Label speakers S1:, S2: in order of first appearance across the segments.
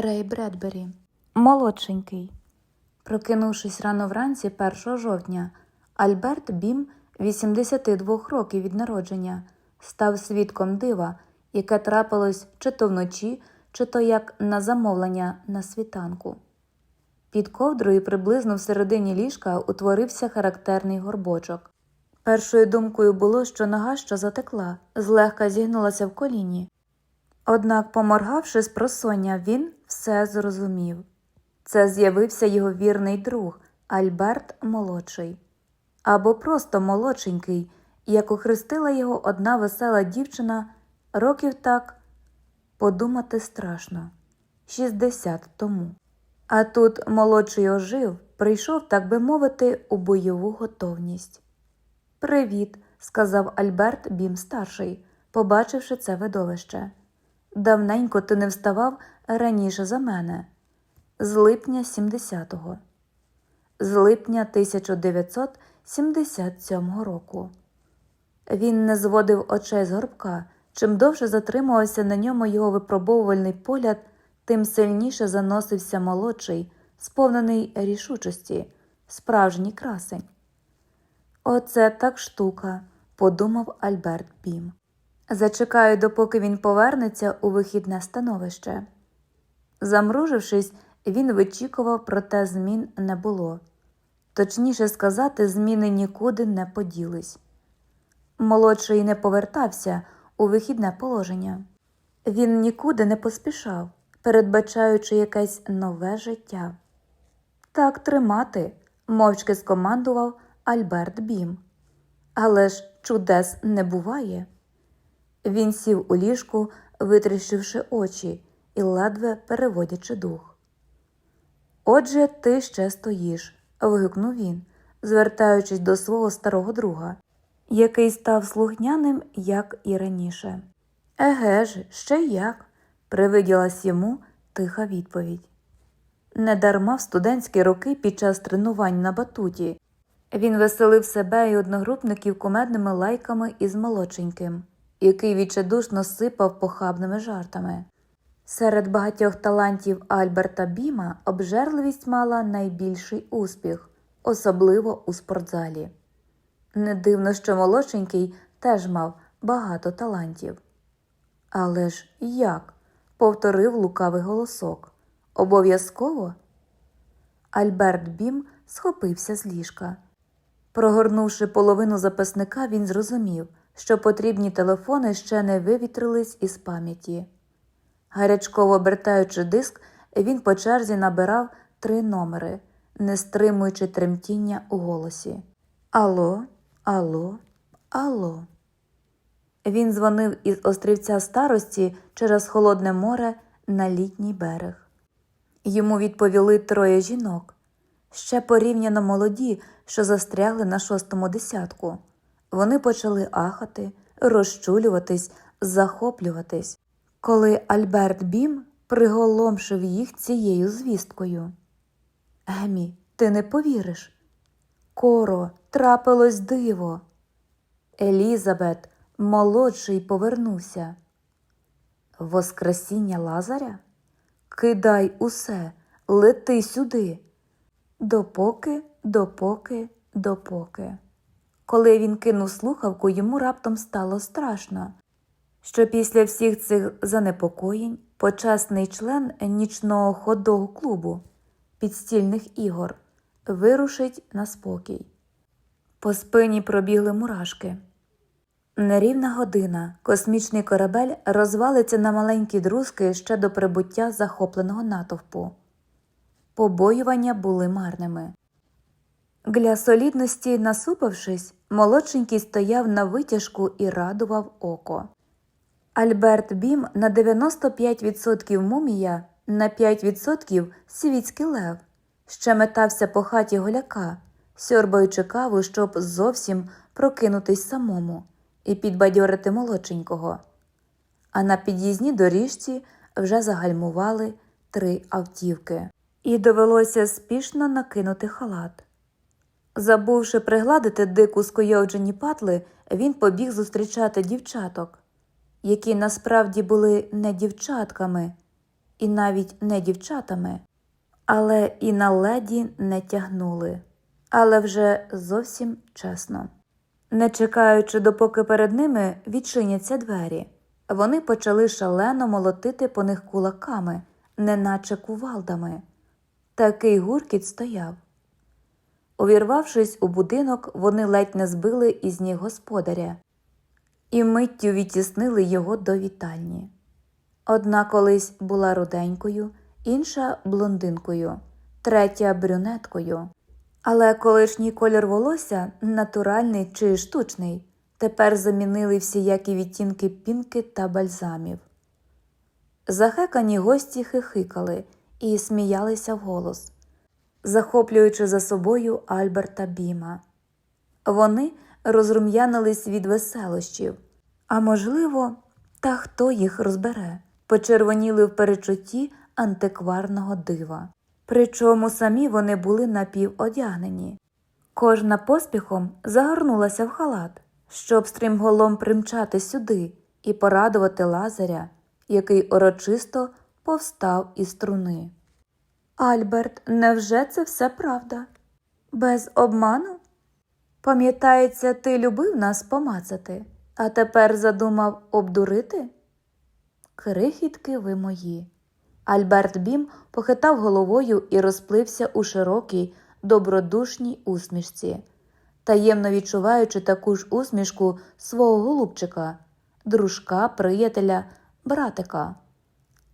S1: Рей Бредбері. Молодшенький. Прокинувшись рано вранці 1 жовтня, Альберт Бім, 82 років від народження, став свідком дива, яке трапилось чи то вночі, чи то як на замовлення на світанку. Під ковдрою приблизно всередині ліжка утворився характерний горбочок. Першою думкою було, що нога, що затекла, злегка зігнулася в коліні. Однак, поморгавши з просоння, він все зрозумів. Це з'явився його вірний друг Альберт Молодший, або просто молодшенький, як охрестила його одна весела дівчина, років так подумати страшно 60 тому. А тут молодший ожив, прийшов, так би мовити, у бойову готовність. Привіт, сказав Альберт Бім старший, побачивши це видовище. Давненько ти не вставав раніше за мене. З липня 70-го. З липня 1977 року. Він не зводив очей з горбка. Чим довше затримувався на ньому його випробовувальний погляд, тим сильніше заносився молодший, сповнений рішучості, справжній красень. Оце так штука, подумав Альберт Бім. Зачекаю, допоки він повернеться у вихідне становище. Замружившись, він вичікував, проте змін не було. Точніше сказати, зміни нікуди не поділись. Молодший не повертався у вихідне положення. Він нікуди не поспішав, передбачаючи якесь нове життя. Так тримати, мовчки скомандував Альберт Бім. Але ж чудес не буває. Він сів у ліжку, витріщивши очі і ледве переводячи дух. Отже, ти ще стоїш, вигукнув він, звертаючись до свого старого друга, який став слухняним, як і раніше. Еге ж, ще як, привиділась йому тиха відповідь. Недарма в студентські роки під час тренувань на батуті він веселив себе і одногрупників кумедними лайками із молодшеньким, який відчайдушно сипав похабними жартами. Серед багатьох талантів Альберта Біма обжерливість мала найбільший успіх, особливо у спортзалі. Не дивно, що молодшенький теж мав багато талантів. Але ж як? повторив лукавий голосок. Обов'язково? Альберт Бім схопився з ліжка. Прогорнувши половину записника, він зрозумів, що потрібні телефони ще не вивітрились із пам'яті. Гарячково обертаючи диск, він по черзі набирав три номери, не стримуючи тремтіння у голосі. Алло, алло, алло. Він дзвонив із острівця старості через холодне море на літній берег. Йому відповіли троє жінок, ще порівняно молоді, що застрягли на шостому десятку. Вони почали ахати, розчулюватись, захоплюватись, коли Альберт Бім приголомшив їх цією звісткою. Емі, ти не повіриш. Коро, трапилось диво. Елізабет, молодший, повернувся. Воскресіння Лазаря? Кидай усе, лети сюди. Допоки, допоки, допоки. Коли він кинув слухавку, йому раптом стало страшно, що після всіх цих занепокоєнь почесний член нічного ходового клубу підстільних ігор вирушить на спокій. По спині пробігли мурашки. Нерівна година космічний корабель розвалиться на маленькі друзки ще до прибуття захопленого натовпу. Побоювання були марними. Для солідності, насупившись, молодшенький стояв на витяжку і радував око. Альберт Бім на 95% мумія, на 5% світський лев, ще метався по хаті голяка, сьорбаючи каву, щоб зовсім прокинутись самому і підбадьорити молодшенького. А на під'їзній доріжці вже загальмували три автівки, і довелося спішно накинути халат. Забувши пригладити дику скойовджені патли, він побіг зустрічати дівчаток, які насправді були не дівчатками, і навіть не дівчатами, але і на леді не тягнули, але вже зовсім чесно. Не чекаючи, допоки перед ними відчиняться двері, вони почали шалено молотити по них кулаками, неначе кувалдами. Такий гуркіт стояв. Увірвавшись у будинок, вони ледь не збили із ніг господаря і миттю відтіснили його до вітальні. Одна колись була руденькою, інша блондинкою, третя брюнеткою. Але колишній колір волосся, натуральний чи штучний, тепер замінили всіякі відтінки пінки та бальзамів. Захекані гості хихикали і сміялися вголос, захоплюючи за собою Альберта Біма. Вони розрум'янились від веселощів, а можливо, та хто їх розбере, почервоніли в перечутті антикварного дива. Причому самі вони були напіводягнені. Кожна поспіхом загорнулася в халат, щоб стрімголом примчати сюди і порадувати лазаря, який урочисто повстав із труни. Альберт, невже це все правда? Без обману? Пам'ятається, ти любив нас помацати, а тепер задумав обдурити? Крихітки ви мої. Альберт Бім похитав головою і розплився у широкій, добродушній усмішці, таємно відчуваючи таку ж усмішку свого голубчика, дружка, приятеля, братика.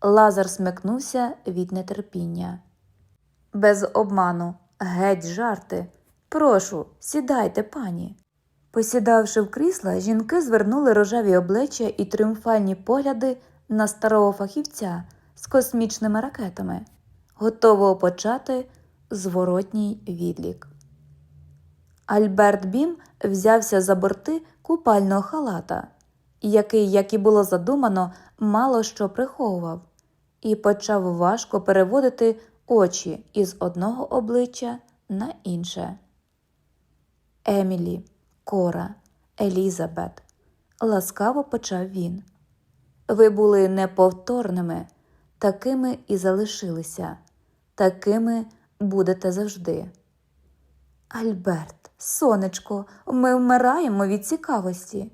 S1: Лазар смикнувся від нетерпіння. Без обману, геть жарти. Прошу, сідайте, пані. Посідавши в крісла, жінки звернули рожеві обличчя і тріумфальні погляди на старого фахівця з космічними ракетами, готового почати зворотній відлік. Альберт Бім взявся за борти купального халата, який, як і було задумано, мало що приховував, і почав важко переводити очі із одного обличчя на інше. Емілі, Кора, Елізабет, ласкаво почав він. Ви були неповторними, такими і залишилися, такими будете завжди. Альберт, сонечко, ми вмираємо від цікавості.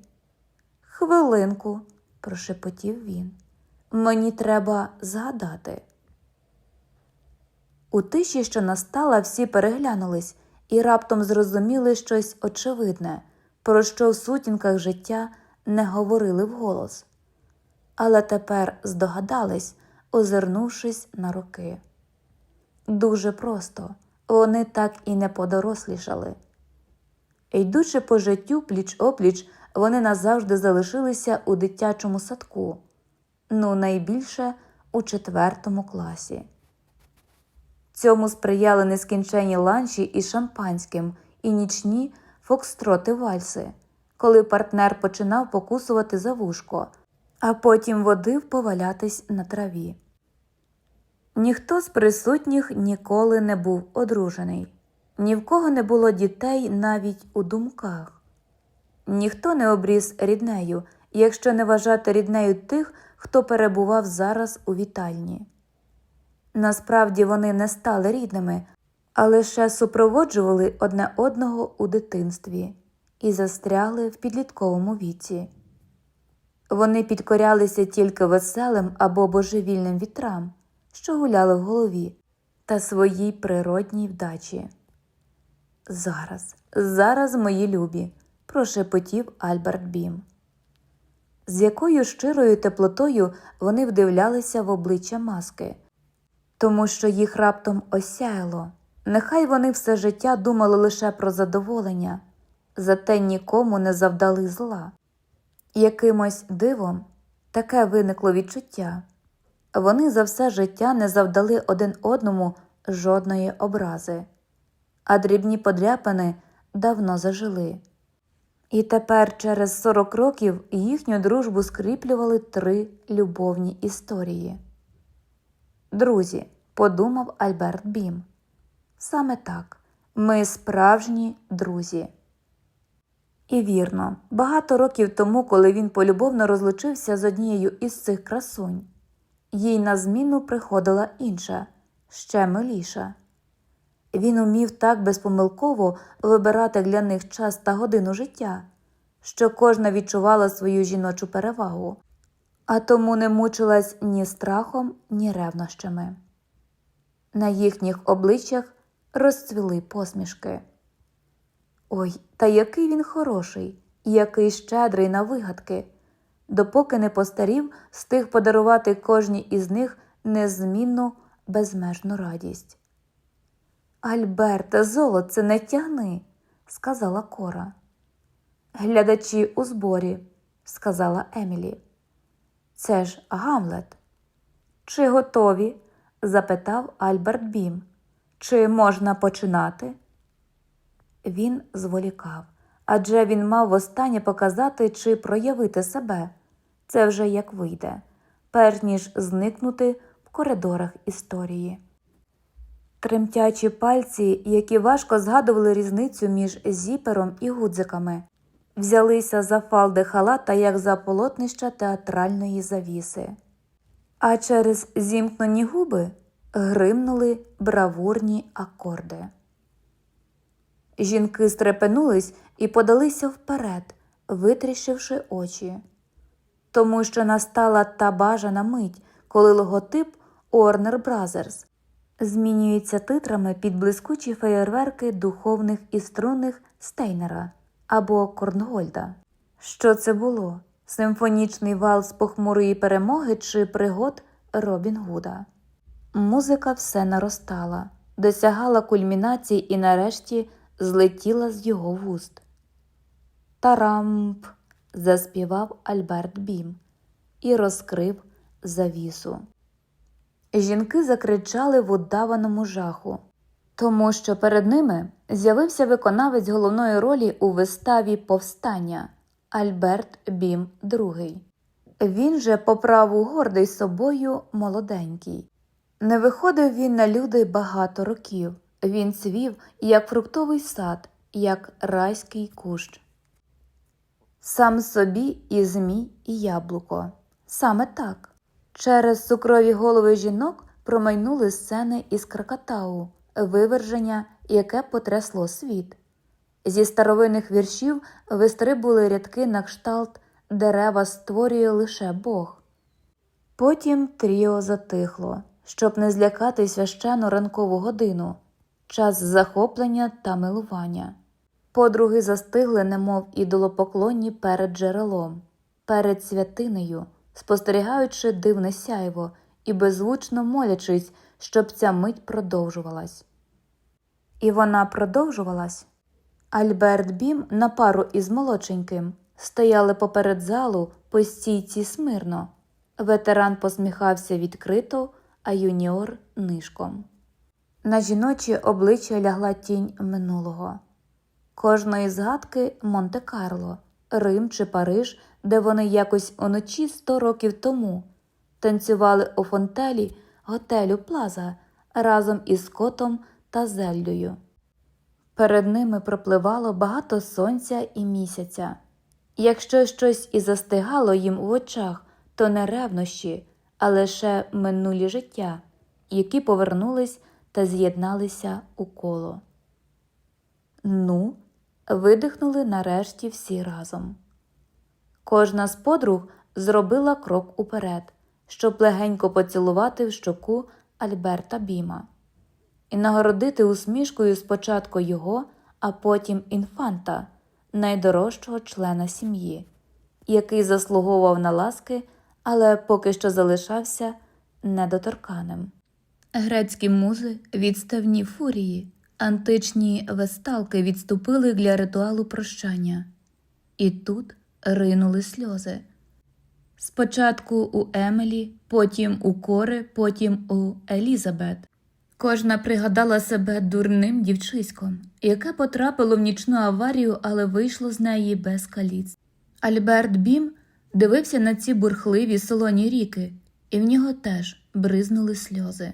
S1: Хвилинку, прошепотів він. Мені треба згадати. У тиші, що настала, всі переглянулись і раптом зрозуміли щось очевидне, про що в сутінках життя не говорили вголос. Але тепер здогадались, озирнувшись на роки. Дуже просто вони так і не подорослішали. Йдучи по життю пліч опліч, вони назавжди залишилися у дитячому садку, ну найбільше у четвертому класі. Цьому сприяли нескінченні ланчі із шампанським і нічні фокстроти вальси, коли партнер починав покусувати за вушко, а потім водив повалятись на траві. Ніхто з присутніх ніколи не був одружений, ні в кого не було дітей навіть у думках. Ніхто не обріз ріднею, якщо не вважати ріднею тих, хто перебував зараз у вітальні. Насправді вони не стали рідними, а лише супроводжували одне одного у дитинстві і застрягли в підлітковому віці. Вони підкорялися тільки веселим або божевільним вітрам, що гуляли в голові, та своїй природній вдачі. Зараз, зараз, мої любі, прошепотів Альберт Бім. З якою щирою теплотою вони вдивлялися в обличчя маски тому що їх раптом осяяло. Нехай вони все життя думали лише про задоволення, зате нікому не завдали зла. Якимось дивом таке виникло відчуття вони за все життя не завдали один одному жодної образи, а дрібні подряпини давно зажили. І тепер, через 40 років, їхню дружбу скріплювали три любовні історії. Друзі, подумав Альберт Бім. Саме так, ми справжні друзі. І вірно, багато років тому, коли він полюбовно розлучився з однією із цих красунь, їй на зміну приходила інша, ще миліша. Він умів так безпомилково вибирати для них час та годину життя, що кожна відчувала свою жіночу перевагу, а тому не мучилась ні страхом, ні ревнощами. На їхніх обличчях розцвіли посмішки. Ой, та який він хороший, який щедрий на вигадки. Допоки не постарів, встиг подарувати кожній із них незмінну безмежну радість. Альберта, золоце, не тягни, сказала Кора. Глядачі у зборі, сказала Емілі. Це ж Гамлет. Чи готові? запитав Альберт Бім. Чи можна починати? Він зволікав, адже він мав востаннє показати чи проявити себе. Це вже як вийде, перш ніж зникнути в коридорах історії. Тремтячі пальці, які важко згадували різницю між зіпером і гудзиками, взялися за фалди халата, як за полотнища театральної завіси. А через зімкнені губи гримнули бравурні акорди. Жінки стрепенулись і подалися вперед, витріщивши очі, тому що настала та бажана мить, коли логотип Warner Brothers змінюється титрами під блискучі феєрверки духовних і струнних Стейнера або Корнгольда. Що це було? Симфонічний вал з похмурої перемоги чи пригод Робін Гуда? Музика все наростала, досягала кульмінації і нарешті злетіла з його вуст. Тарамп. заспівав Альберт Бім і розкрив завісу. Жінки закричали в удаваному жаху, тому що перед ними з'явився виконавець головної ролі у виставі Повстання Альберт Бім II. Він же по праву гордий собою молоденький. Не виходив він на люди багато років. Він цвів, як фруктовий сад, як райський кущ. Сам собі і змій, і яблуко. Саме так. Через цукрові голови жінок промайнули сцени із Кракатау, виверження, яке потрясло світ. Зі старовинних віршів вистрибули рядки на кшталт дерева створює лише Бог. Потім тріо затихло, щоб не злякати священу ранкову годину, час захоплення та милування. Подруги застигли, немов ідолопоклонні перед джерелом, перед святинею, спостерігаючи дивне сяйво і беззвучно молячись, щоб ця мить продовжувалась. І вона продовжувалась. Альберт Бім на пару із молодшеньким стояли поперед залу по стійці смирно. Ветеран посміхався відкрито, а юніор нишком. На жіночі обличчя лягла тінь минулого. Кожної згадки Монте-Карло, Рим чи Париж, де вони якось уночі сто років тому танцювали у фонтелі готелю Плаза разом із Скотом та Зельдою. Перед ними пропливало багато сонця і місяця. Якщо щось і застигало їм в очах, то не ревнощі, а лише минулі життя, які повернулись та з'єдналися у коло. Ну, видихнули нарешті всі разом. Кожна з подруг зробила крок уперед, щоб легенько поцілувати в щоку Альберта Біма і нагородити усмішкою спочатку його, а потім інфанта, найдорожчого члена сім'ї, який заслуговував на ласки, але поки що залишався недоторканим. Грецькі музи, відставні фурії, античні весталки відступили для ритуалу прощання, і тут ринули сльози. Спочатку у Емелі, потім у Кори, потім у Елізабет. Кожна пригадала себе дурним дівчиськом, яке потрапило в нічну аварію, але вийшло з неї без каліць. Альберт Бім дивився на ці бурхливі солоні ріки, і в нього теж бризнули сльози.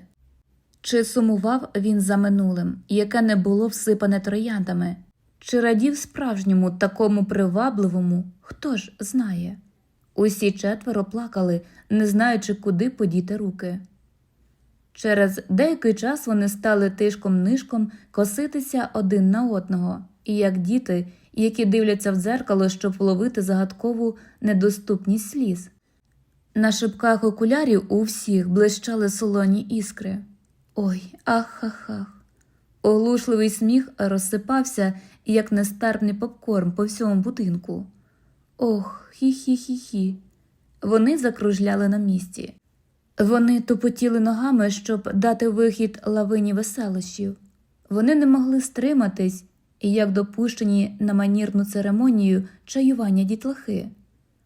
S1: Чи сумував він за минулим, яке не було всипане трояндами, чи радів справжньому такому привабливому, хто ж знає. Усі четверо плакали, не знаючи, куди подіти руки. Через деякий час вони стали тишком нишком коситися один на одного, і як діти, які дивляться в дзеркало, щоб вловити загадкову недоступність сліз. На шибках окулярів у всіх блищали солоні іскри. Ой, ах ах ах. Оглушливий сміх розсипався, як нестерпний попкорн по всьому будинку. Ох, хі-хі-хі-хі. Вони закружляли на місці. Вони тупотіли ногами, щоб дати вихід лавині веселощів. Вони не могли стриматись, як допущені на манірну церемонію чаювання дітлахи,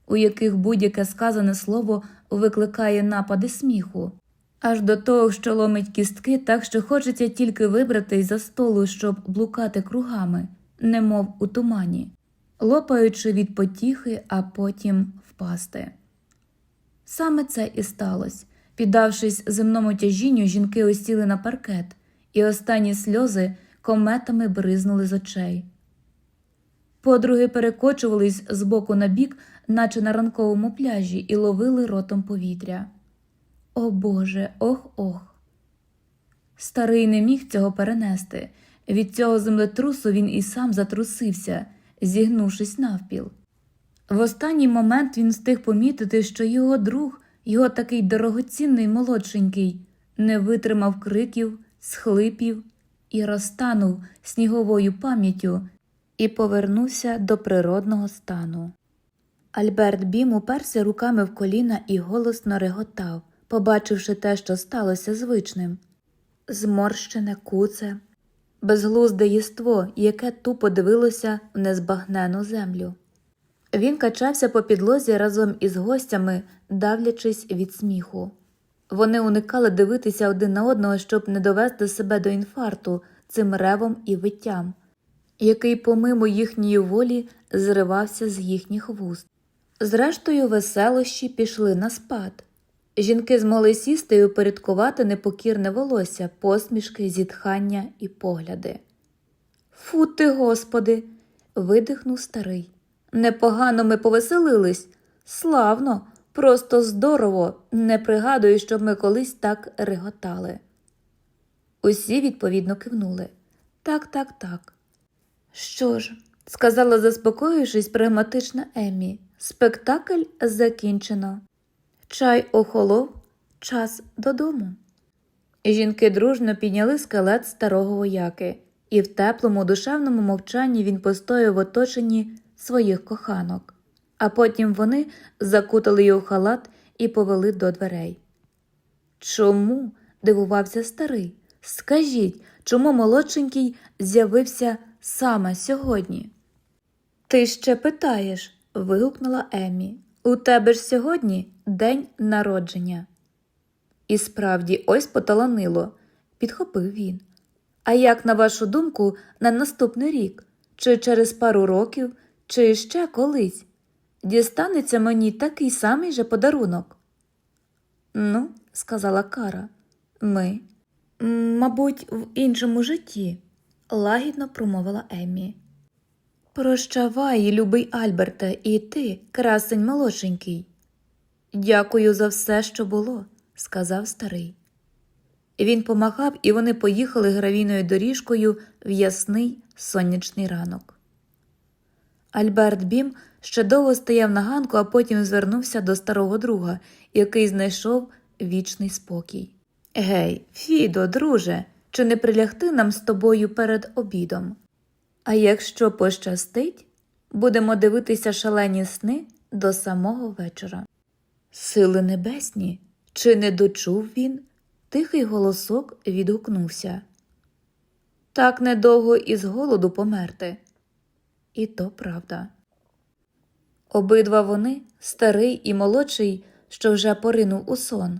S1: у яких будь-яке сказане слово викликає напади сміху, аж до того, що ломить кістки, так що хочеться тільки вибратись за столу, щоб блукати кругами, немов у тумані, лопаючи від потіхи, а потім впасти. Саме це і сталося. Піддавшись земному тяжінню, жінки осіли на паркет, і останні сльози кометами бризнули з очей. Подруги перекочувались з боку на бік, наче на ранковому пляжі, і ловили ротом повітря. О Боже, ох ох. Старий не міг цього перенести. Від цього землетрусу він і сам затрусився, зігнувшись навпіл. В останній момент він встиг помітити, що його друг, його такий дорогоцінний молодшенький, не витримав криків, схлипів і розтанув сніговою пам'яттю і повернувся до природного стану. Альберт Бім уперся руками в коліна і голосно реготав, побачивши те, що сталося звичним зморщене куце, безглузде єство, яке тупо дивилося в незбагнену землю. Він качався по підлозі разом із гостями, давлячись від сміху. Вони уникали дивитися один на одного, щоб не довести себе до інфаркту цим ревом і виттям, який, помимо їхньої волі, зривався з їхніх вуст. Зрештою, веселощі пішли на спад. Жінки змогли сісти і упорядкувати непокірне волосся, посмішки, зітхання і погляди. Фу ти, господи. видихнув старий. Непогано ми повеселились. Славно, просто здорово, не пригадую, щоб ми колись так реготали. Усі відповідно кивнули. Так, так, так. Що ж, сказала, заспокоївшись, прагматична Еммі, спектакль закінчено. Чай охолов, час додому. Жінки дружно підняли скелет старого вояки, і в теплому душевному мовчанні він постояв в оточенні своїх коханок, а потім вони закутали його в халат і повели до дверей. Чому? дивувався старий. Скажіть, чому молодшенький з'явився саме сьогодні? Ти ще питаєш, вигукнула Еммі. У тебе ж сьогодні день народження. І справді, ось поталанило, підхопив він. А як, на вашу думку, на наступний рік, чи через пару років, чи ще колись, дістанеться мені такий самий же подарунок? Ну, сказала Кара, ми, мабуть, в іншому житті, лагідно промовила Еммі. Прощавай, любий Альберте, і ти, красень молодшенький. Дякую за все, що було, сказав старий. Він помахав, і вони поїхали гравійною доріжкою в ясний сонячний ранок. Альберт Бім ще довго стояв на ганку, а потім звернувся до старого друга, який знайшов вічний спокій. Гей, Фідо, друже, чи не прилягти нам з тобою перед обідом? А якщо пощастить, будемо дивитися шалені сни до самого вечора. Сили небесні, чи не дочув він? Тихий голосок відгукнувся. Так недовго із голоду померти. І то правда. Обидва вони, старий і молодший, що вже поринув у сон,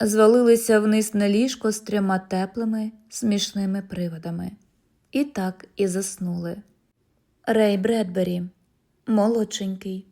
S1: звалилися вниз на ліжко з трьома теплими, смішними приводами. І так і заснули. Рей Бредбері, молодшенький,